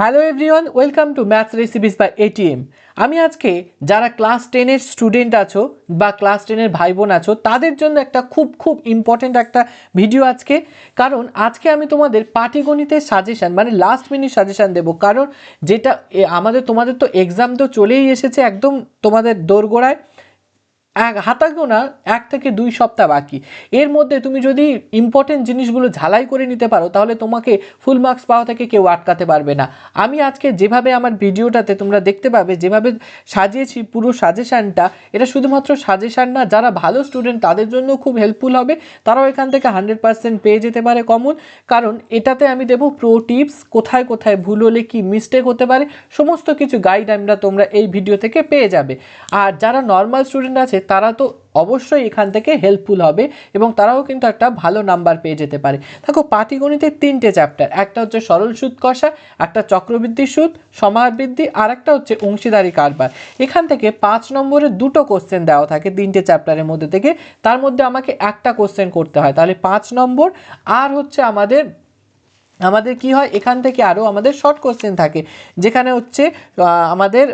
Hello everyone welcome to maths recipes by ATM আমি আজকে যারা ক্লাস টেনের স্টুডেন্ট আছো বা ক্লাস টেনের ভাই বোন আছো, তাদের জন্য একটা খুব খুব ইম্পর্টেন্ট একটা ভিডিও আজকে। কারণ আজকে আমি তোমাদের পাটিগণিতের সাজেশান মানে লাস্ট মিনিট সাজেশান দেবো। কারণ যেটা আমাদের, তোমাদের তো এক্সাম তো চলেই এসেছে একদম তোমাদের দোরগোড়ায়। এক হাতা গোনা এক থেকে দুই সপ্তাহ বাকি। এর মধ্যে তুমি যদি ইম্পর্টেন্ট জিনিসগুলো ঝালাই করে নিতে পারো, তাহলে তোমাকে ফুল মার্কস পাওয়া থেকে কেউ আটকাতে পারবে না। আমি আজকে যেভাবে আমার ভিডিওটাতে তোমরা দেখতে পাবে, যেভাবে সাজিয়েছি পুরো সাজেশানটা, এটা শুধুমাত্র সাজেশান না, যারা ভালো স্টুডেন্ট তাদের জন্য খুব হেল্পফুল হবে। তারাও এখান থেকে হান্ড্রেড পার্সেন্ট পেয়ে যেতে পারে কমন কারণ এটাতে আমি দেবো প্রো টিপস কোথায় কোথায় ভুল হলে কী মিস্টেক হতে পারে, সমস্ত কিছু গাইড আমরা তোমরা এই ভিডিও থেকে পেয়ে যাবে। আর যারা নর্মাল স্টুডেন্ট আছে তারা তো অবশ্যই এখান থেকে হেল্পফুল হবে এবং তারাও কিন্তু একটা ভালো নাম্বার পেয়ে যেতে পারে। দেখো, পাটিগণিতের তিনটে চ্যাপ্টার একটা হচ্ছে সরল সুদ কষা, একটা চক্রবৃদ্ধি সুদ সমাবৃদ্ধি আর একটা হচ্ছে অংশীদারি কারবার। এখান থেকে পাঁচ নম্বরের দুটো কোশ্চেন দেওয়া থাকে তিনটে চ্যাপ্টারের মধ্যে থেকে। তার মধ্যে আমাকে একটা কোশ্চেন করতে হয়। তাহলে পাঁচ নম্বর, আর হচ্ছে আমাদের আমাদের কি হয়? এখান থেকে আরও আমাদের শর্ট কোশ্চেন থাকে, যেখানে হচ্ছে আমাদের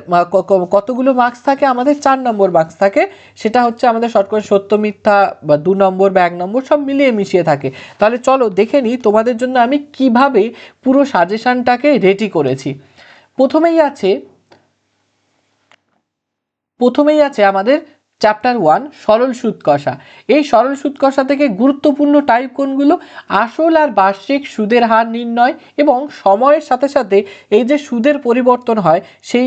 কতগুলো মার্কস থাকে? আমাদের চার নম্বর মার্কস থাকে। সেটা হচ্ছে আমাদের শর্ট কোশ্চেন সত্য, মিথ্যা বা দু নম্বর বা এক নম্বর সব মিলিয়ে মিশিয়ে থাকে। তাহলে চলো দেখে নিই তোমাদের জন্য আমি কীভাবে পুরো সাজেশনটাকে রেডি করেছি। প্রথমেই আছে প্রথমেই আছে আমাদের চ্যাপ্টার ওয়ান সরল সুদ কষা। এই সরল সুদ কষা থেকে গুরুত্বপূর্ণ টাইপ কোনগুলো? আসল আর বার্ষিক সুদের হার নির্ণয় এবং সময়ের সাথে সাথে এই যে সুদের পরিবর্তন হয়, সেই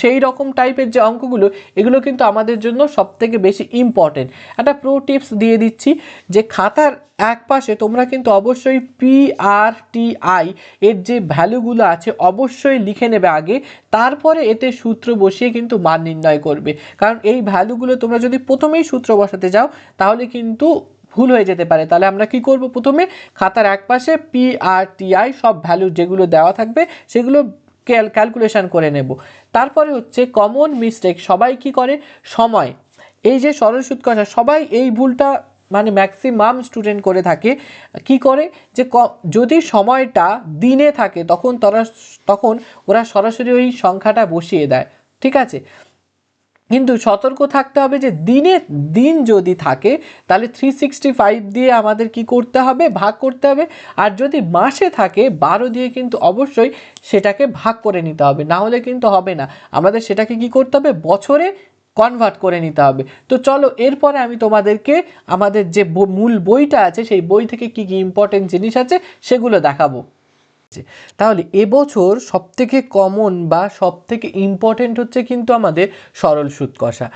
সেই রকম টাইপের যে অঙ্কগুলো, এগুলো কিন্তু আমাদের জন্য সব থেকে বেশি ইম্পর্টেন্ট একটা প্রো টিপস দিয়ে দিচ্ছি যে খাতার এক পাশে তোমরা কিন্তু অবশ্যই পি আর টি আই এর যে ভ্যালুগুলো আছে অবশ্যই লিখে নেবে আগে, তারপরে এতে সূত্র বসিয়ে কিন্তু মান নির্ণয় করবে। কারণ এই ভ্যালুগুলো তোমরা যদি প্রথমেই সূত্র বসাতে যাও, তাহলে কিন্তু ভুল হয়ে যেতে পারে। তাহলে আমরা কি করব প্রথমে? খাতার এক পাশে পি আর টি আই সব ভ্যালু যেগুলো দেওয়া থাকবে, সেগুলো ক্যালকুলেশন করে নেব। তারপরে হচ্ছে কমন মিস্টেক সবাই কি করে? সময়। এই যে সরল সুদ কষা সবাই এই ভুলটা মানে ম্যাক্সিমাম স্টুডেন্ট করে থাকে। কি করে? যে যদি সময়টা দিনে থাকে, তখন তারা, তখন ওরা সরাসরি ওই সংখ্যাটা বসিয়ে দেয়। ঠিক আছে? কিন্তু সতর্ক থাকতে হবে যে দিনে দিন যদি থাকে, তাহলে থ্রি সিক্সটি ফাইভ দিয়ে আমাদের কি করতে হবে? ভাগ করতে হবে। আর যদি মাসে থাকে, বারো দিয়ে কিন্তু অবশ্যই সেটাকে ভাগ করে নিতে হবে। না হলে কিন্তু হবে না। আমাদের সেটাকে কি করতে হবে? বছরে কনভার্ট করে নিতে হবে। তো চলো, এরপরে আমি তোমাদেরকে আমাদের যে মূল বইটা আছে, সেই বই থেকে কি কি ইম্পর্টেন্ট জিনিস আছে, সেগুলো দেখাবো। তাহলে এবছর সবথেকে কমন বা সবথেকে ইম্পর্টেন্ট হচ্ছে কিন্তু আমাদের সরল সুদ কষা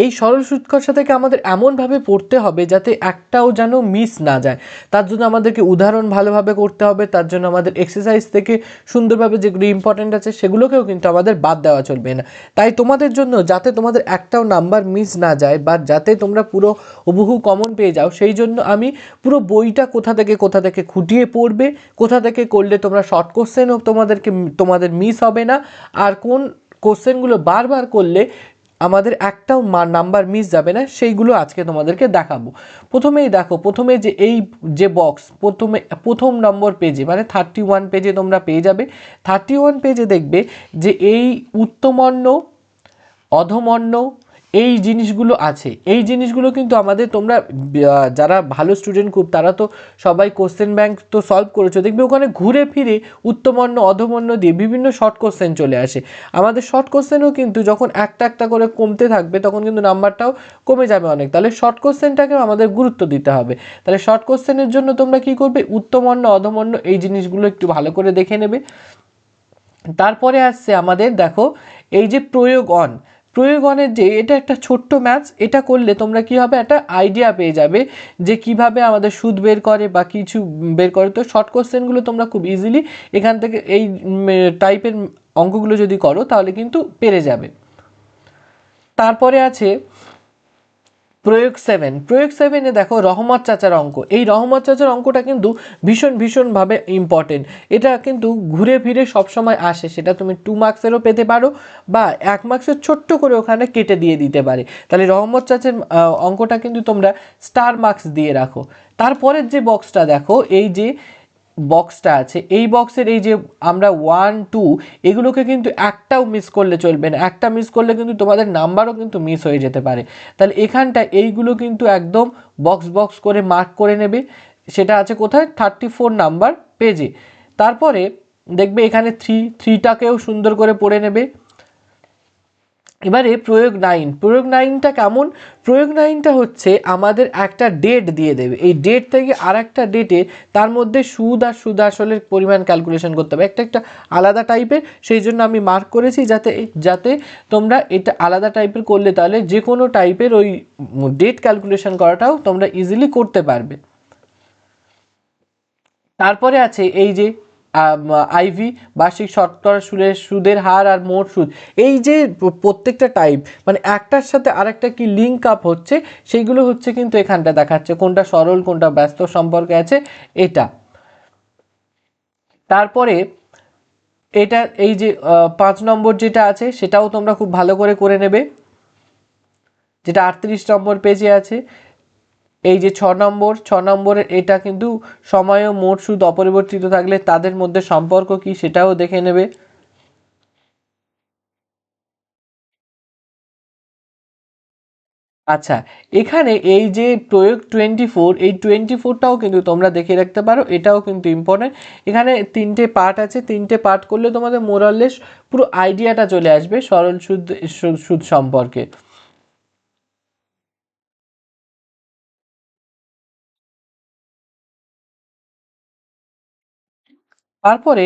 এই সরল সুদ কষা থেকে আমাদের এমনভাবে পড়তে হবে যাতে একটাও যেন মিস না যায়। তার জন্য আমাদেরকে উদাহরণ ভালোভাবে করতে হবে, তার জন্য আমাদের এক্সারসাইজ থেকে সুন্দরভাবে যেগুলো ইম্পর্টেন্ট আছে সেগুলোকেও কিন্তু আমাদের বাদ দেওয়া চলবে না। তাই তোমাদের জন্য যাতে তোমাদের একটাও নাম্বার মিস না যায় বা যাতে তোমরা পুরো হুবহু কমন পেয়ে যাও, সেই জন্য আমি পুরো বইটা কোথা থেকে কোথা থেকে খুঁটিয়ে পড়বে, কোথা থেকে করলে তোমরা শর্ট কোশ্চেনও তোমাদেরকে, তোমাদের মিস হবে না। আর কোন কোশ্চেনগুলো বারবার করলে আমাদের একটাও নাম্বার মিস যাবে না, সেইগুলো আজকে তোমাদেরকে দেখাবো। প্রথমেই দেখো, প্রথমে যে এই যে বক্স প্রথমে, প্রথম নম্বর পেজে মানে থার্টি ওয়ান পেজে তোমরা পেয়ে যাবে। থার্টি ওয়ান পেজে দেখবে যে এই উত্তমন্য অধমন্য এই জিনিসগুলো আছে। এই জিনিসগুলো কিন্তু আমাদের তোমরা যারা ভালো স্টুডেন্ট খুব, তারা তো সবাই কোশ্চেন ব্যাংক তো সলভ করেছ। দেখবে ওখানে ঘুরে ফিরে উত্তমন্য অধমন্য দিয়ে বিভিন্ন শর্ট কোশ্চেন চলে আসে। আমাদের শর্ট কোশ্চেনও কিন্তু যখন একটা একটা করে কমতে থাকবে, তখন কিন্তু নাম্বারটাও কমে যাবে অনেক। তাহলে শর্ট কোশ্চেনটাকেও আমাদের গুরুত্ব দিতে হবে। তাহলে শর্ট কোশ্চেনের জন্য তোমরা কি করবে? উত্তমন্য অধমন্য এই জিনিসগুলো একটু ভালো করে দেখে নেবে। তারপরে আসছে আমাদের, দেখো, এই যে প্রয়োগ অন প্রয়োগনের যে, এটা একটা ছোট্ট ম্যাথস এটা করলে তোমরা কি হবে? একটা আইডিয়া পেয়ে যাবে যে কীভাবে আমাদের সুদ বের করে বা কিছু বের করে। তো শর্ট কোশ্চেনগুলো তোমরা খুব ইজিলি এখান থেকে এই টাইপের অঙ্কগুলো যদি করো, তাহলে কিন্তু পেরে যাবে। তারপরে আছে প্রয়োগ সেভেন প্রয়োগ সেভেনে দেখো রহমত চাচার অঙ্ক। এই রহমত চাচার অঙ্কটা কিন্তু ভীষণ, ভীষণভাবে ইম্পর্টেন্ট এটা কিন্তু ঘুরে ফিরে সবসময় আসে। সেটা তুমি টু মার্কসেরও পেতে পারো বা এক মার্কসের ছোট্ট করে ওখানে কেটে দিয়ে দিতে পারে। তাহলে রহমত চাচার অঙ্কটা কিন্তু তোমরা স্টার মার্কস দিয়ে রাখো। তারপরের যে বক্সটা দেখো, এই যে বক্সটা আছে। এই বক্সের এই যে আমরা ওয়ান টু এগুলোকে কিন্তু একটাও মিস করলে চলবে না। একটা মিস করলে কিন্তু তোমাদের নাম্বারও কিন্তু মিস হয়ে যেতে পারে। তাহলে এখানটা এইগুলো কিন্তু একদম বক্স বক্স করে মার্ক করে নেবে। সেটা আছে কোথায়? থার্টি ফোর নাম্বার পেজে তারপরে দেখবে এখানে থ্রি থ্রিটাকেও সুন্দর করে পড়ে নেবে। এবারে প্রয়োগ নাইন প্রয়োগ নাইনটা কেমন? প্রয়োগ নাইনটা হচ্ছে আমাদের একটা ডেট দিয়ে দেবে। এই ডেট থেকে আর একটা ডেটে তার মধ্যে সুদ আর সুদ আসলের পরিমাণ ক্যালকুলেশন করতে হবে। একটা একটা আলাদা টাইপের সেই জন্য আমি মার্ক করেছি যাতে যাতে তোমরা এটা আলাদা টাইপের করলে তাহলে যে কোনো টাইপের ওই ডেট ক্যালকুলেশন করাটাও তোমরা ইজিলি করতে পারবে। তারপরে আছে এই যে আইভি, বার্ষিক শতকরা সুদের সুদের হার আর মোট সুদ। এই যে প্রত্যেকটা টাইপ মানে একটার সাথে আরেকটা কি লিঙ্ক আপ হচ্ছে, সেইগুলো হচ্ছে কিন্তু এখানটা দেখাচ্ছে, কোনটা সরল, কোনটা ব্যস্ত সম্পর্কে আছে, এটা। তারপরে, এটা, এই যে পাঁচ নম্বর যেটা আছে, সেটাও তোমরা খুব ভালো করে করে নেবে। যেটা আটত্রিশ নম্বর পেজে আছে এই যে ছ নম্বর, ছ নম্বরের এটা কিন্তু সময় ও মোট সুদ অপরিবর্তিত থাকলে তাদের মধ্যে সম্পর্ক কি সেটাও দেখে নেবে। আচ্ছা এখানে এই যে প্রয়োগ টোয়েন্টি ফোর এই টোয়েন্টি ফোরটাও কিন্তু তোমরা দেখে রাখতে পারো, এটাও কিন্তু ইম্পর্টেন্ট এখানে তিনটে পার্ট আছে, তিনটে পার্ট করলে তোমাদের মোরাললেস পুরো আইডিয়াটা চলে আসবে সরল সুদ, সুদ- সুদ সম্পর্কে। তারপরে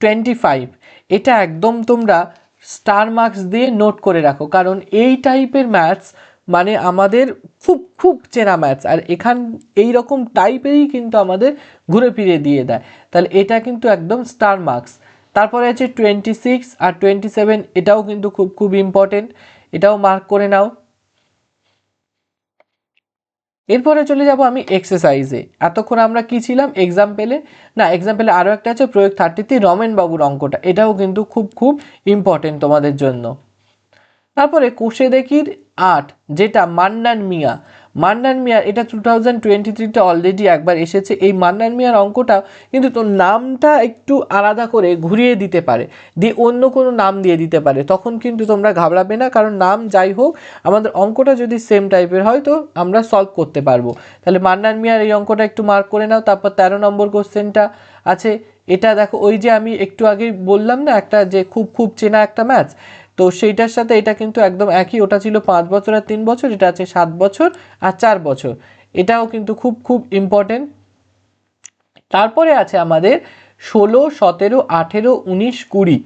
টোয়েন্টি ফাইভ এটা একদম তোমরা স্টার মার্কস দিয়ে নোট করে রাখো, কারণ এই টাইপের ম্যাথস মানে আমাদের খুব খুব চেনা ম্যাথস আর এখান এই রকম টাইপেরই কিন্তু আমাদের ঘুরে ফিরে দিয়ে দেয়। তাহলে এটা কিন্তু একদম স্টার মার্কস তারপরে আছে টোয়েন্টি সিক্স আর টোয়েন্টি সেভেন এটাও কিন্তু খুব খুব ইম্পর্টেন্ট এটাও মার্ক করে নাও। এরপরে চলে যাব আমি এক্সারসাইজে এতক্ষণ আমরা কি ছিলাম? এক্সাম্পেলে না এক্সাম্পেলে আরও একটা আছে, প্রয়োগ থার্টিতে রমেন বাবুর অঙ্কটা। এটাও কিন্তু খুব খুব ইম্পর্টেন্ট তোমাদের জন্য। তারপরে কোষে দেখির আট, যেটা মান্নান মিয়া মান্নান মিয়ার এটা টু থাউজেন্ড টোয়েন্টি থ্রিতে অলরেডি একবার এসেছে। এই মান্নান মিয়ার অঙ্কটা কিন্তু তোর নামটা একটু আলাদা করে ঘুরিয়ে দিতে পারে, দিয়ে অন্য কোনো নাম দিয়ে দিতে পারে। তখন কিন্তু তোমরা ঘাবড়াবে না, কারণ নাম যাই হোক, আমাদের অঙ্কটা যদি সেম টাইপের হয় তো আমরা সলভ করতে পারব। তাহলে মান্নান মিয়ার এই অঙ্কটা একটু মার্ক করে নাও, তারপর তেরো নম্বর কোশ্চেনটা আছে। এটা দেখো, ওই যে আমি একটু আগে বললাম না, একটা যে খুব খুব চেনা একটা ম্যাথ তো সেইটার সাথে এটা কিন্তু একদম একই, ওটা ছিল পাঁচ বছর আর তিন বছর, এটা আছে সাত বছর আর চার বছর। এটাও কিন্তু খুব খুব ইম্পর্টেন্ট তারপরে আছে আমাদের ষোলো, সতেরো, আঠেরো, উনিশ, কুড়ি।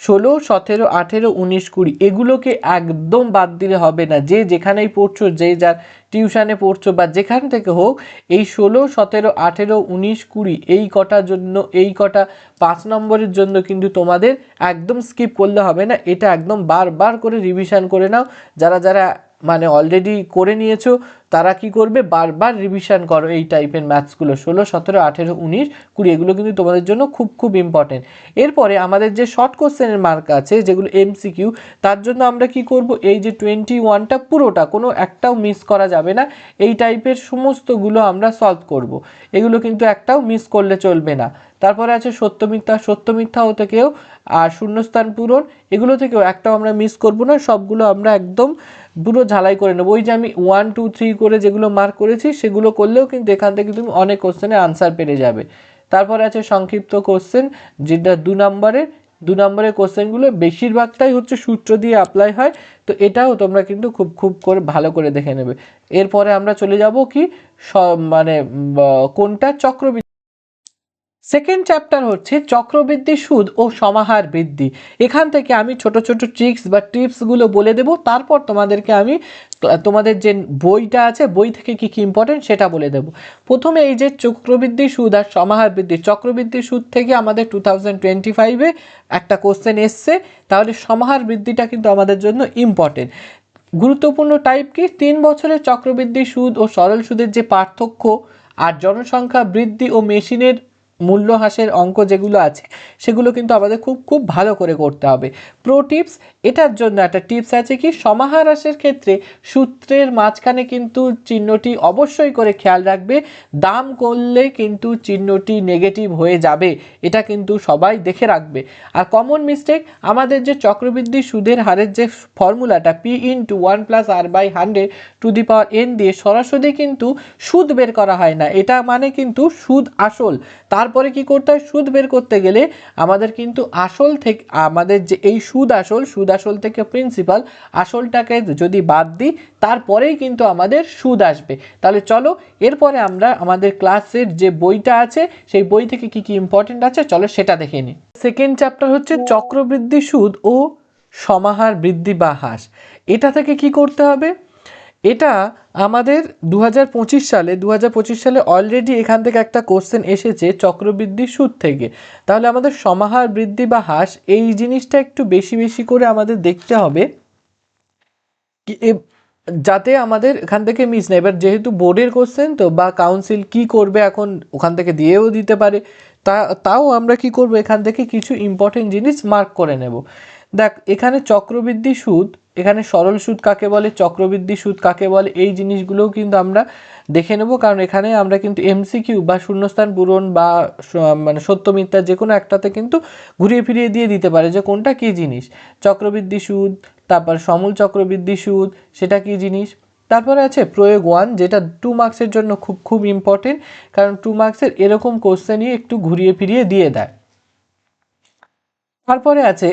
ষোলো, সতেরো, আঠেরো, উনিশ, কুড়ি। এগুলোকে একদম বাদ দিলে হবে না। যে যেখানেই পড়ছো, যে যার টিউশানে পড়ছো বা যেখান থেকে হোক, এই ষোলো, সতেরো, আঠেরো, উনিশ, কুড়ি, এই কটার জন্য, এই কটা পাঁচ নম্বরের জন্য কিন্তু তোমাদের একদম স্কিপ করলে হবে না। এটা একদম বারবার করে রিভিশন করে নাও। যারা যারা মানে অলরেডি করে নিয়েছো তারা কি করবে? বারবার রিভিশন করো এই টাইপের ম্যাথসগুলো ষোলো, সতেরো, আঠেরো, উনিশ, কুড়ি, এগুলো কিন্তু তোমাদের জন্য খুব খুব ইম্পর্টেন্ট এরপরে আমাদের যে শর্ট কোশ্চেনের মার্ক আছে, যেগুলো এমসিকিউ তার জন্য আমরা কি করব? এই যে টোয়েন্টি ওয়ানটা পুরোটা, কোনো একটাও মিস করা যাবে না। এই টাইপের সমস্তগুলো আমরা সলভ করব। এগুলো কিন্তু একটাও মিস করলে চলবে না। তারপরে আছে সত্য মিথ্যা, সত্য মিথ্যাও থেকেও আর শূন্যস্থান পূরণ, এগুলো থেকেও একটাও আমরা মিস করব না। সবগুলো আমরা একদম পুরো ঝালাই করে নেব। ওই যে আমি ওয়ান টু থ্রি করে যেগুলো মার্ক করেছি, সেগুলো করলেও কিন্তু এখান থেকে তুমি অনেক কোশ্চেনের আনসার পেরে যাবে। তারপর আছে সংক্ষিপ্ত কোশ্চেন যেটা দু নম্বরের দু নম্বরের কোশ্চেনগুলো বেশিরভাগটাই হচ্ছে সূত্র দিয়ে অ্যাপ্লাই হয়। তো এটাও তোমরা কিন্তু খুব খুব করে ভালো করে দেখে নেবে। এরপরে আমরা চলে যাব কি মানে কোনটা চক্রবৃদ্ধি সেকেন্ড চ্যাপ্টার হচ্ছে চক্রবৃদ্ধি, সুদ ও সমাহার বৃদ্ধি। এখান থেকে আমি ছোট ছোট ট্রিক্স বা টিপসগুলো বলে দেব। তারপর তোমাদেরকে আমি, তোমাদের যে বইটা আছে, বই থেকে কি কি ইম্পর্টেন্ট সেটা বলে দেব। প্রথমে এই যে চক্রবৃদ্ধি, সুদ আর সমাহার বৃদ্ধি। চক্রবৃদ্ধি সুদ থেকে আমাদের টু থাউজেন্ড টোয়েন্টি ফাইভে একটা কোশ্চেন এসছে। তাহলে সমাহার বৃদ্ধিটা কিন্তু আমাদের জন্য ইম্পর্টেন্ট গুরুত্বপূর্ণ টাইপ কি? তিন বছরের চক্রবৃদ্ধি, সুদ ও সরল সুদের যে পার্থক্য আর জনসংখ্যা বৃদ্ধি ও মেশিনের মূল্য হ্রাসের অঙ্ক যেগুলো আছে, সেগুলো কিন্তু আমাদের খুব খুব ভালো করে করতে হবে। প্রো টিপস এটার জন্য একটা টিপস আছে কি, সমাহার হ্রাসের ক্ষেত্রে সূত্রের মাঝখানে কিন্তু চিহ্নটি অবশ্যই করে খেয়াল রাখবে। দাম করলে কিন্তু চিহ্নটি নেগেটিভ হয়ে যাবে, এটা কিন্তু সবাই দেখে রাখবে। আর কমন মিস্টেক আমাদের যে চক্রবৃদ্ধি সুদের হারের যে ফর্মুলাটা P into one plus R by hundred to the power N দিয়ে সরাসরি কিন্তু সুদ বের করা হয় না, এটা মানে কিন্তু সুদ আসল। তারপরে কি করতে হয়? সুদ বের করতে গেলে আমাদের কিন্তু আসল থেকে, আমাদের যে এই সুদ আসল সুদ আসল থেকে প্রিন্সিপাল আসলটাকে যদি বাদ দিই, তারপরেই কিন্তু আমাদের সুদ আসবে। তাহলে চলো, এরপরে আমরা আমাদের ক্লাসের যে বইটা আছে, সেই বই থেকে কি কি ইম্পর্টেন্ট আছে, চলো সেটা দেখে নিই সেকেন্ড চ্যাপ্টার হচ্ছে চক্রবৃদ্ধি সুদ ও সমাহার বৃদ্ধি বা হ্রাস। এটা থেকে কি করতে হবে? এটা আমাদের দু হাজার পঁচিশ সালে দু হাজার পঁচিশ সালে অলরেডি এখান থেকে একটা কোশ্চেন এসেছে চক্রবৃদ্ধি সুদ থেকে। তাহলে আমাদের সমাহার বৃদ্ধি বা হ্রাস এই জিনিসটা একটু বেশি বেশি করে আমাদের দেখতে হবে। যাতে আমাদের এখান থেকে মিস না, এবার যেহেতু বোর্ডের কোশ্চেন তো বা কাউন্সিল কি করবে এখন ওখান থেকে দিয়েও দিতে পারে। তা, তাও আমরা কি করব? এখান থেকে কিছু ইম্পর্টেন্ট জিনিস মার্ক করে নেব। দেখ, এখানে চক্রবৃদ্ধি সুদ এখানে সরল সুদ কাকে বলে, চক্রবৃদ্ধি সুদ কাকে বলে, এই জিনিসগুলোও কিন্তু আমরা দেখে নেব। কারণ এখানে আমরা কিন্তু এমসিকিউ বা শূন্যস্থান পূরণ বা মানে সত্য মিথ্যা যে কোনো একটাতে কিন্তু ঘুরিয়ে ফিরিয়ে দিয়ে দিতে পারে যে কোনটা কী জিনিস। চক্রবৃদ্ধি সুদ, তারপর সমূল চক্রবৃদ্ধি সুদ, সেটা কী জিনিস? তারপরে আছে প্রয়োগ ওয়ান যেটা টু মার্কসের জন্য খুব খুব ইম্পর্টেন্ট কারণ টু মার্কসের এরকম কোশ্চেনই একটু ঘুরিয়ে ফিরিয়ে দিয়ে দেয়। তারপরে আছে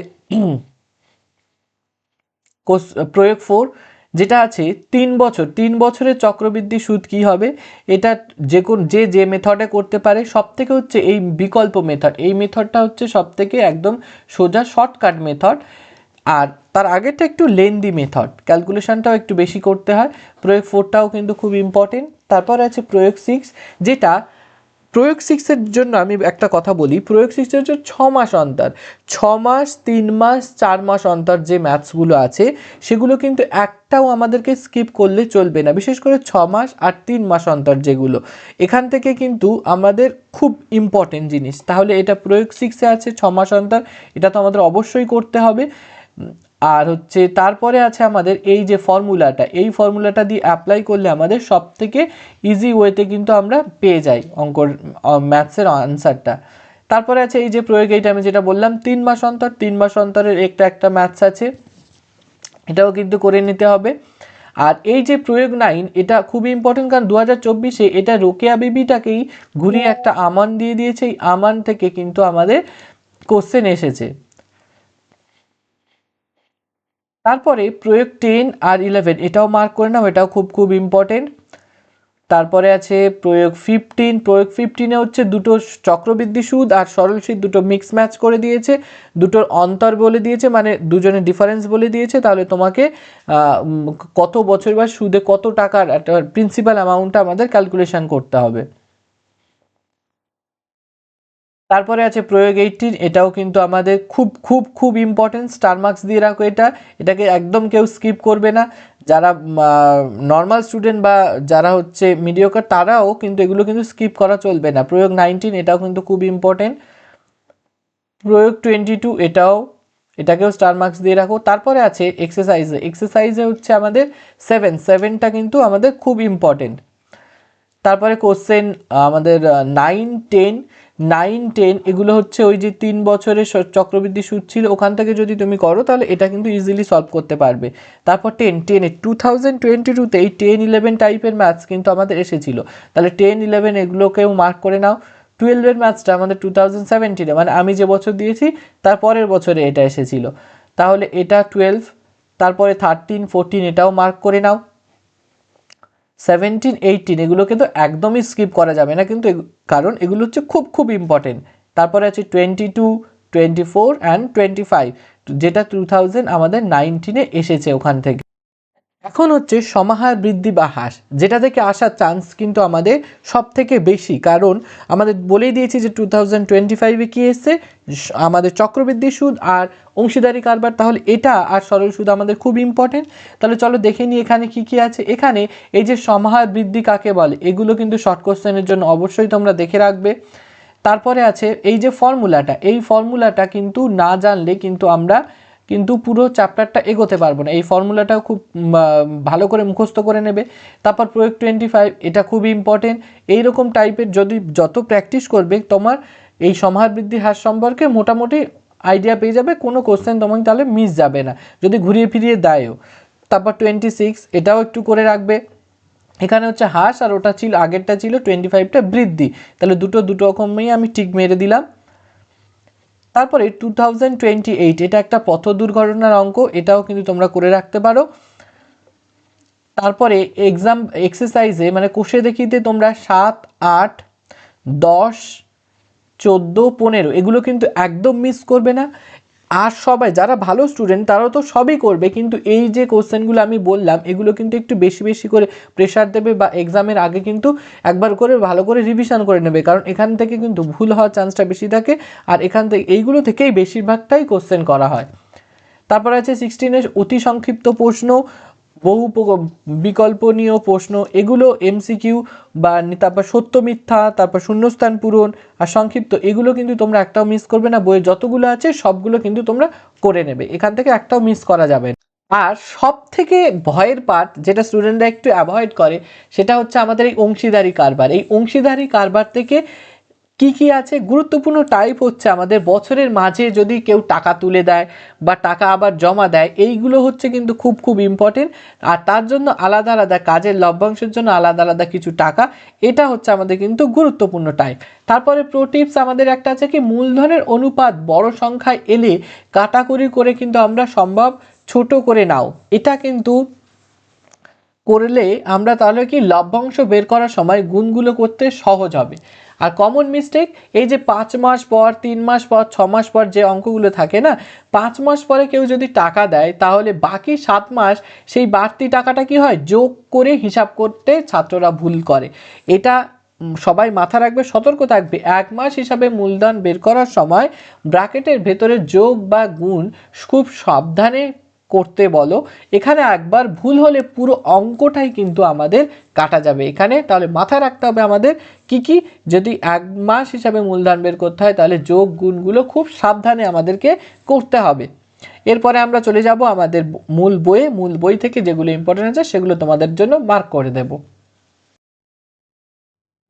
প্রয়োগ ফোর যেটা আছে তিন বছর। তিন বছরের চক্রবৃদ্ধি সুদ কি হবে? এটা যে কোন যে যে মেথডে করতে পারে সব থেকে হচ্ছে এই বিকল্প মেথড এই মেথডটা হচ্ছে সব থেকে একদম সোজা শর্টকাট মেথড আর তার আগেরটা একটু লেন্দি মেথড ক্যালকুলেশনটাও একটু বেশি করতে হয়। প্রয়োগ ফোরটাও কিন্তু খুব ইম্পর্টেন্ট তারপর আছে প্রয়োগ সিক্স যেটা প্রয়োগ সিক্সের জন্য আমি একটা কথা বলি, প্রয়োগ সিক্সের জন্য ছ মাস অন্তর। ছ মাস, তিন মাস, চার মাস অন্তর যে ম্যাথসগুলো আছে, সেগুলো কিন্তু একটাও আমাদেরকে স্কিপ করলে চলবে না। বিশেষ করে ছ মাস আর তিন মাস অন্তর যেগুলো। এখান থেকে কিন্তু আমাদের খুব ইম্পর্টেন্ট জিনিস। তাহলে এটা প্রয়োগ সিক্সে আছে ছ মাস অন্তর, এটা তো আমাদের অবশ্যই করতে হবে। আর হচ্ছে তারপরে আছে আমাদের এই যে ফর্মুলাটা এই ফর্মুলাটা দিয়ে অ্যাপ্লাই করলে আমাদের সব থেকে ইজি ওয়েতে কিন্তু আমরা পেয়ে যাই অঙ্কর ম্যাথসের আনসারটা তারপরে আছে এই যে প্রয়োগ, এইটা আমি যেটা বললাম, তিন মাস অন্তর, তিন মাস অন্তরের একটা একটা ম্যাথস আছে। এটাও কিন্তু করে নিতে হবে। আর এই যে প্রয়োগ নাইন এটা খুবই ইম্পর্টেন্ট কারণ দু হাজার চব্বিশে এটা রোকেয়া বিবিটাকেই ঘুরিয়ে একটা আমান দিয়ে দিয়েছে। এই আমান থেকে কিন্তু আমাদের কোশ্চেন এসেছে। তারপরে প্রয়োগ টেন আর ইলেভেন এটাও মার্ক করে নাও, এটাও খুব খুব ইম্পর্টেন্ট তারপরে আছে প্রয়োগ ফিফটিন প্রয়োগ ফিফটিনে হচ্ছে দুটো চক্রবৃদ্ধি সুদ আর সরল সুদ, দুটো মিক্স ম্যাচ করে দিয়েছে, দুটোর অন্তর বলে দিয়েছে মানে দুজনের ডিফারেন্স বলে দিয়েছে। তাহলে তোমাকে কত বছর বা সুদে কত টাকার একটা প্রিন্সিপাল অ্যামাউন্টটা আমাদের ক্যালকুলেশান করতে হবে। তারপরে আছে প্রয়োগ এইটিন এটাও কিন্তু আমাদের খুব খুব খুব ইম্পর্টেন্ট স্টার মার্কস দিয়ে রাখো এটা। এটাকে একদম কেউ স্কিপ করবে না। যারা নর্মাল স্টুডেন্ট বা যারা হচ্ছে মিডিওকার তারাও কিন্তু এগুলো কিন্তু স্কিপ করা চলবে না। প্রয়োগ নাইনটিন এটাও কিন্তু খুব ইম্পর্টেন্ট প্রয়োগ টোয়েন্টি টু এটাও, এটাকেও স্টার মার্কস দিয়ে রাখো। তারপরে আছে এক্সারসাইজে এক্সারসাইজে হচ্ছে আমাদের সেভেন সেভেনটা কিন্তু আমাদের খুব ইম্পর্টেন্ট তারপরে কোশ্চেন আমাদের নাইন টেন নাইন, টেন, এগুলো হচ্ছে ওই যে তিন বছরের চক্রবৃদ্ধি সুদ ছিল, ওখান থেকে যদি তুমি করো, তাহলে এটা কিন্তু ইজিলি সলভ করতে পারবে। তারপর টেন টেনে টু থাউজেন্ড টোয়েন্টি টুতে এই টেন ইলেভেন টাইপের ম্যাথস কিন্তু আমাদের এসেছিল। তাহলে টেন ইলেভেন এগুলোকেও মার্ক করে নাও। টুয়েলভের ম্যাথসটা আমাদের টু থাউজেন্ড সেভেন্টিনে মানে আমি যে বছর দিয়েছি, তার পরের বছরে এটা এসেছিল। তাহলে এটা টুয়েলভ তারপরে থার্টিন ফোরটিন এটাও মার্ক করে নাও। সেভেন্টিন এইটিন এগুলো কিন্তু একদমই স্কিপ করা যাবে না, কিন্তু কারণ এগুলো হচ্ছে খুব খুব ইম্পর্টেন্ট তারপরে আছে twenty two twenty four and twenty five যেটা টু থাউজেন্ড আমাদের নাইনটিনে এসেছে ওখান থেকে। এখন হচ্ছে সমাহার বৃদ্ধি বা হ্রাস, যেটা থেকে আসার চান্স কিন্তু আমাদের সব থেকে বেশি। কারণ আমাদের বলেই দিয়েছি যে টু থাউজেন্ড টোয়েন্টি ফাইভে কী এসছে? আমাদের চক্রবৃদ্ধি সুদ আর অংশীদারি কারবার। তাহলে এটা আর সরল সুদ আমাদের খুব ইম্পর্টেন্ট তাহলে চলো দেখে নিই এখানে কি কি আছে। এখানে এই যে সমাহার বৃদ্ধি কাকে বলে, এগুলো কিন্তু শর্ট কোশ্চেনের জন্য অবশ্যই তোমরা দেখে রাখবে। তারপরে আছে এই যে ফর্মুলাটা এই ফর্মুলাটা কিন্তু না জানলে কিন্তু আমরা কিন্তু পুরো চ্যাপ্টারটা এগোতে পারব না। এই ফর্মুলাটাও খুব ভালো করে মুখস্থ করে নেবে। তারপর প্রয়োগ টোয়েন্টি ফাইভ এটা খুবই ইম্পর্টেন্ট এইরকম টাইপের যদি যত প্র্যাকটিস করবে, তোমার এই সমাহার বৃদ্ধি হ্রাস সম্পর্কে মোটামুটি আইডিয়া পেয়ে যাবে। কোনো কোশ্চেন তোমাকে তাহলে মিস যাবে না। যদি ঘুরিয়ে ফিরিয়ে দেয়ও। তারপর টোয়েন্টি সিক্স এটাও একটু করে রাখবে। এখানে হচ্ছে হ্রাস আর ওটা ছিল, আগেরটা ছিল টোয়েন্টি ফাইভটা বৃদ্ধি। তাহলে দুটো দুটো রকমই আমি টিক মেরে দিলাম। তারপরে টু থাউজেন্ড টোয়েন্টি এইট এটা একটা পথ দুর্ঘটনার অঙ্ক, এটাও কিন্তু তোমরা করে রাখতে পারো। তারপরে এক্সাম এক্সারসাইজে মানে কোষে দেখিতে তোমরা সাত, আট, দশ, চোদ্দ, পনেরো, এগুলো কিন্তু একদম মিস করবে না। আর সবাই, যারা ভালো স্টুডেন্ট তারাও তো সবই করবে। কিন্তু এই যে কোশ্চেনগুলো আমি বললাম, এগুলো কিন্তু একটু বেশি বেশি করে প্রেশার দেবে বা এক্সামের আগে কিন্তু একবার করে, ভালো করে রিভিশন করে নেবে। কারণ এখান থেকে কিন্তু ভুল হওয়ার চান্সটা বেশি থাকে আর এখান থেকে, এইগুলো থেকেই বেশিরভাগটাই কোশ্চেন করা হয়। তারপর আছে সিক্সটিনের অতি সংক্ষিপ্ত প্রশ্ন। বহু বিকল্পনীয় প্রশ্ন। এগুলো এমসিকিউ বা তারপর সত্য মিথ্যা, তারপর শূন্যস্থান পূরণ আর সংক্ষিপ্ত। এগুলো কিন্তু তোমরা একটাও মিস করবে না। বইয়ে যতগুলো আছে, সবগুলো কিন্তু তোমরা করে নেবে। এখান থেকে একটাও মিস করা যাবে আর সব থেকে ভয়ের পার্ট যেটা স্টুডেন্টরা একটু অ্যাভয়েড করে, সেটা হচ্ছে আমাদের এই অংশীদারি কারবার। এই অংশীদারি কারবার থেকে কি কি আছে? গুরুত্বপূর্ণ টাইপ হচ্ছে আমাদের বছরের মাঝে যদি কেউ টাকা তুলে দেয় বা টাকা আবার জমা দেয়, এইগুলো হচ্ছে কিন্তু খুব খুব ইম্পর্টেন্ট আর তার জন্য আলাদা আলাদা কাজের লভ্যাংশের জন্য আলাদা আলাদা কিছু টাকা, এটা হচ্ছে আমাদের কিন্তু গুরুত্বপূর্ণ টাইপ তারপরে প্রো টিপস আমাদের একটা আছে কি, মূলধনের অনুপাত বড় সংখ্যায় এলে কাটাকুরি করে কিন্তু আমরা সম্ভব ছোট করে নাও। এটা কিন্তু করলে আমরা তাহলে কি লভ্যাংশ বের করার সময় গুণগুলো করতে সহজ হবে। আর কমন মিস্টেক এই যে পাঁচ মাস পর, তিন মাস পর, ছ মাস পর যে অঙ্কগুলো থাকে না, পাঁচ মাস পরে কেউ যদি টাকা দেয়, তাহলে বাকি সাত মাস সেই বাড়তি টাকাটা কি হয়? যোগ করে হিসাব করতে ছাত্ররা ভুল করে। এটা সবাই মাথা রাখবে, সতর্ক থাকবে। এক মাস হিসাবে মূলধন বের করার সময় ব্র্যাকেটের ভেতরে যোগ বা গুণ খুব সাবধানে করতে বলো, এখানে একবার ভুল হলে পুরো অঙ্কটাই কিন্তু আমাদের কাটা যাবে। এখানে তাহলে মাথায় রাখতে হবে আমাদের কি কি? যদি এক মাস হিসাবে মূলধন বের করতে হয়, তাহলে যোগ গুণগুলো খুব সাবধানে আমাদেরকে করতে হবে। এরপরে আমরা চলে যাব আমাদের মূল বইয়ে। মূল বই থেকে যেগুলো ইম্পর্টেন্ট আছে, সেগুলো তোমাদের জন্য মার্ক করে দেবো।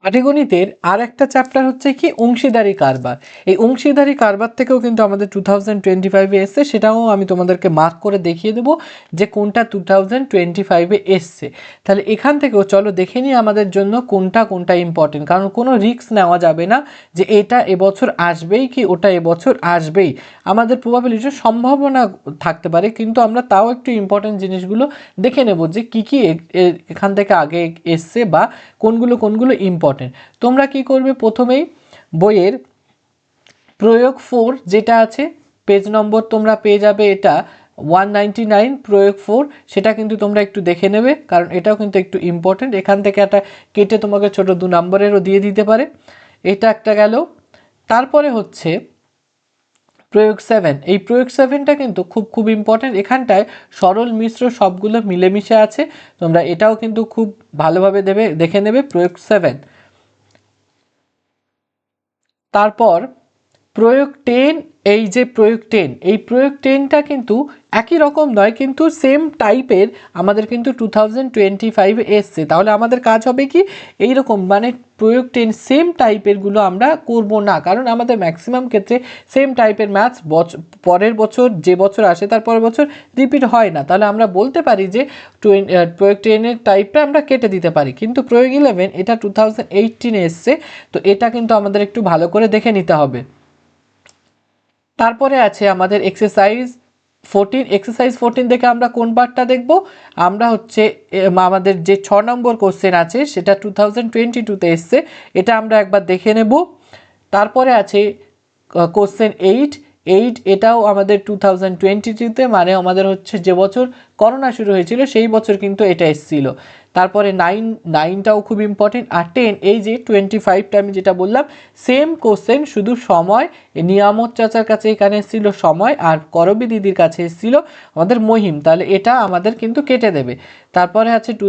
পাটিগণিতের আর একটা চ্যাপ্টার হচ্ছে কি অংশীদারি কারবার। এই অংশীদারি কারবার থেকেও কিন্তু আমাদের টু থাউজেন্ড টোয়েন্টি ফাইভে এসছে, সেটাও আমি তোমাদেরকে মার্ক করে দেখিয়ে দেবো যে কোনটা টু থাউজেন্ড টোয়েন্টি ফাইভে এসছে। তাহলে এখান থেকেও চলো দেখে নিই আমাদের জন্য কোনটা কোনটা ইম্পর্টেন্ট কারণ কোনো রিস্ক নেওয়া যাবে না যে এটা এবছর আসবেই কি ওটা এবছর আসবেই। আমাদের প্রবাবিলিটির সম্ভাবনা থাকতে পারে, কিন্তু আমরা তাও একটু ইম্পর্টেন্ট জিনিসগুলো দেখে নেব যে কি কি এখান থেকে আগে এসছে বা কোনগুলো কোনগুলো ইম্পর্টেন্ট তোমরা কি করবে প্রথমেই? বইয়ের প্রয়োগ ফোর যেটা আছে পেজ নম্বর তোমরা পেয়ে যাবে এটা ওয়ান প্রয়োগ ফোর সেটা কিন্তু তোমরা একটু দেখে নেবে, কারণ এটাও কিন্তু একটু ইম্পর্টেন্ট এখান থেকে একটা কেটে তোমাকে ছোট দু নম্বরেরও দিয়ে দিতে পারে। এটা একটা গেল। তারপরে হচ্ছে প্রয়োগ সেভেন এই প্রয়োগ সেভেনটা কিন্তু খুব খুব ইম্পর্টেন্ট এখানটায় সরল, মিশ্র সবগুলো মিলেমিশে আছে। তোমরা এটাও কিন্তু খুব ভালোভাবে দেবে, দেখে নেবে প্রয়োগ সেভেন তারপর প্রয়োগ টেন এই যে প্রয়োগ টেন এই প্রয়োগ টেনটা কিন্তু একই রকম নয়, কিন্তু সেম টাইপের আমাদের কিন্তু টু থাউজেন্ড টোয়েন্টি ফাইভে এসছে। তাহলে আমাদের কাজ হবে কি? এই রকম মানে প্রয়োগ টেন সেম টাইপেরগুলো আমরা করব না, কারণ আমাদের ম্যাক্সিমাম ক্ষেত্রে সেম টাইপের ম্যাথস পরের বছর যে বছর আসে তার পরের বছর রিপিট হয় না। তাহলে আমরা বলতে পারি যে প্রয়োগ টেনের টাইপটা আমরা কেটে দিতে পারি। কিন্তু প্রয়োগ ইলেভেন এটা টু থাউজেন্ড এইটিনে এসছে, তো এটা কিন্তু আমাদের একটু ভালো করে দেখে নিতে হবে। তারপরে আছে আমাদের এক্সারসাইজ ফোরটিন এক্সারসাইজ ফোরটিন দেখে আমরা কোন পার্টটা দেখব? আমরা হচ্ছে আমাদের যে ছ নম্বর কোশ্চেন আছে, সেটা টু থাউজেন্ড টোয়েন্টি টুতে এসছে। এটা আমরা একবার দেখে নেব। তারপরে আছে কোশ্চেন এইট এইট, এটাও আমাদের টু থাউজেন্ড টোয়েন্টি টুতে মানে আমাদের হচ্ছে যে বছর করোনা শুরু হয়েছিল, সেই বছর কিন্তু এটা এসেছিল। তারপরে নাইন নাইনটাও খুব ইম্পর্টেন্ট আর টেন এই যে টোয়েন্টি ফাইভটা আমি যেটা বললাম সেম কোশ্চেন শুধু সময়, নিয়ামত চাচার কাছে এখানে এসেছিল সময়, আর করবি দিদির কাছে এসেছিল আমাদের মহিম, তাহলে এটা আমাদের কিন্তু কেটে দেবে। তারপরে আছে টু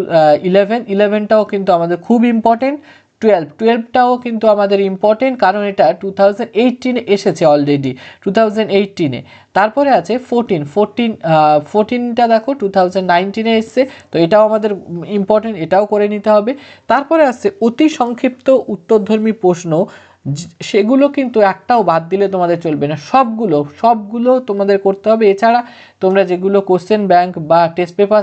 ইলেভেন ইলেভেনটাও কিন্তু আমাদের খুব ইম্পর্টেন্ট টুয়েলভ টুয়েলভটাও কিন্তু আমাদের ইম্পর্টেন্ট কারণ এটা টু থাউজেন্ড এসেছে অলরেডি টু থাউজেন্ড তারপরে আছে ফোরটিন ফোরটিন ফোরটিনটা দেখো টু থাউজেন্ড এসছে, তো এটাও আমাদের ইম্পর্টেন্ট এটাও করে নিতে হবে। তারপরে আছে অতি সংক্ষিপ্ত উত্তরধর্মী প্রশ্ন সেগুলো কিন্তু একটাও বাদ দিলে তোমাদের চলবে না। সবগুলো সবগুলো তোমাদের করতে হবে। এছাড়া তোমরা যেগুলো কোশ্চেন ব্যাংক বা টেস্ট পেপার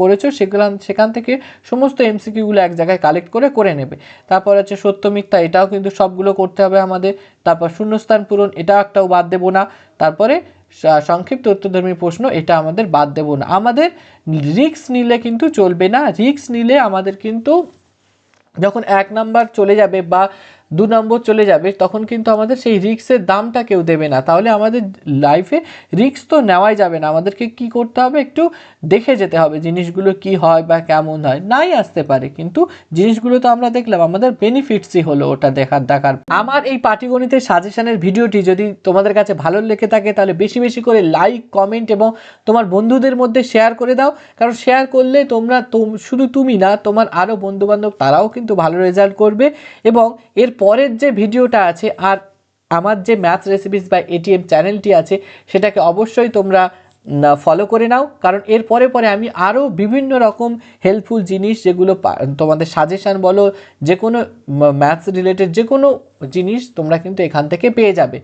করেছ সেগুলো সেখান থেকে সমস্ত এমসিকিউগুলো এক জায়গায় কালেক্ট করে করে নেবে। তারপর আছে সত্য, মিথ্যা, এটাও কিন্তু সবগুলো করতে হবে আমাদের। তারপর শূন্যস্থান পূরণ এটাও একটাও বাদ দেবো না। তারপরে সংক্ষিপ্ত উত্তরধর্মী প্রশ্ন, এটা আমাদের বাদ দেবো না। আমাদের রিক্স নিলে কিন্তু চলবে না। রিক্স নিলে আমাদের কিন্তু যখন এক নাম্বার চলে যাবে বা দু নম্বর চলে যাবে, তখন কিন্তু আমাদের সেই রিক্সের দামটা কেউ দেবে না। তাহলে আমাদের লাইফে রিক্স তো নেওয়াই যাবে না। আমাদেরকে কি করতে হবে? একটু দেখে যেতে হবে জিনিসগুলো কি হয় বা কেমন হয়। নাই আসতে পারে, কিন্তু জিনিসগুলো তো আমরা দেখলাম, আমাদের বেনিফিটসই হলো ওটা দেখার দেখার। আমার এই পাটিগণিতের সাজেশনের ভিডিওটি যদি তোমাদের কাছে ভালো লেগে থাকে, তাহলে বেশি বেশি করে লাইক কমেন্ট এবং তোমার বন্ধুদের মধ্যে শেয়ার করে দাও। কারণ শেয়ার করলে তোমরা, তোম- শুধু তুমি না, তোমার আরও বন্ধুবান্ধব, তারাও কিন্তু ভালো রেজাল্ট করবে। এবং এর পরের যে ভিডিওটা আছে আর আমার যে ম্যাথ রেসিপিস বা এটিএম চ্যানেলটি আছে, সেটাকে অবশ্যই তোমরা ফলো করে নাও। কারণ এর পরে পরে আমি আরও বিভিন্ন রকম হেল্পফুল জিনিস যেগুলো তোমাদের সাজেশান বলো যে কোনো ম্যাথস রিলেটেড যে কোনো জিনিস তোমরা কিন্তু এখান থেকে পেয়ে যাবে।